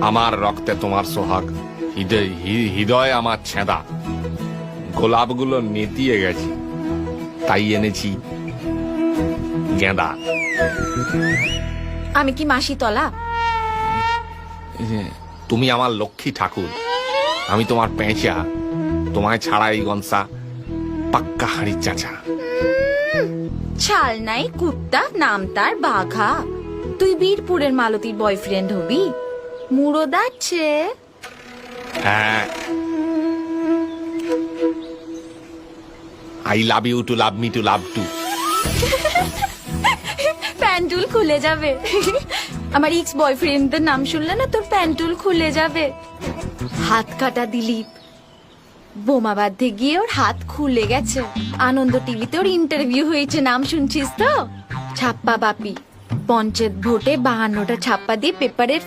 আমার রক্তে তোমার সোহাগ। হৃদয় হৃদয় আমার ছেঁদা। গোলাপগুলো নেতিয়ে গেছে। তাই এনেছি গেঁদা। আমি কি মাসি তলা? তুমি আমার লক্ষ্মী ঠাকুর। আমি তোমার পেঁচা। তোমায় ছাড়া এই গনসা। পাক্কা হাড়ি চাচা। ছাল নাই কুত্তা নাম তার বাঘা। তুই বীরপুরের মালতীর বয়ফ্রেন্ড হবি। মুড়ো দাচ্ছে হ্যাঁ। I love you too love me too love too প্যান্টুল খুলে যাবে। আমার এক্স বয়ফ্রেন্ডদের নাম শুনলে না তোর প্যান্টুল খুলে যাবে। হাত কাটা দিলীপ। বোমা বাঁধতে গিয়ে ওর হাত খুলে গেছে। আনন্দ টিভিতে ওর ইন্টারভিউ হয়েছে নাম শুনছিস তো? ছাপ্পা বাপি। পঞ্চায়েত ভোটে বাহান্নটা ছাপ্পা দিয়ে পেপারের